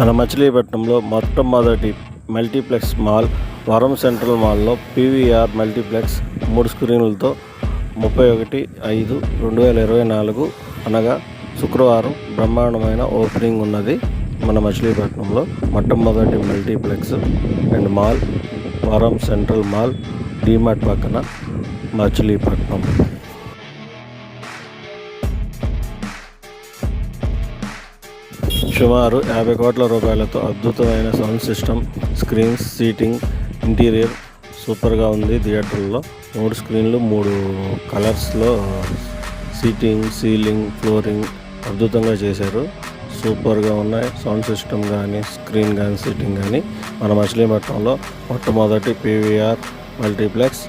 మన మచిలీపట్నంలో మొట్టమొదటి మల్టీప్లెక్స్ మాల్ వరం సెంట్రల్ మాల్లో పీవీఆర్ మల్టీప్లెక్స్ మూడు స్క్రీన్లతో ముప్పై ఒకటి ఐదు రెండు వేల ఇరవై నాలుగు అనగా శుక్రవారం బ్రహ్మాండమైన ఓపెనింగ్ ఉన్నది మన మచిలీపట్నంలో. మొట్టమొదటి multiplex and mall Varam central mall DMart పక్కన మచిలీపట్నం. సుమారు యాభై కోట్ల రూపాయలతో అద్భుతమైన sound system screens seating interior సూపర్గా ఉంది థియేటర్లో. మూడు స్క్రీన్లు మూడు కలర్స్లో సీటింగ్ సీలింగ్ ఫ్లోరింగ్ అద్భుతంగా చేశారు. సూపర్గా ఉన్నాయి. సౌండ్ సిస్టమ్ కానీ స్క్రీన్ కానీ సీటింగ్ కానీ మన మచిలీపట్నంలో మొట్టమొదటి పీవీఆర్ మల్టీప్లెక్స్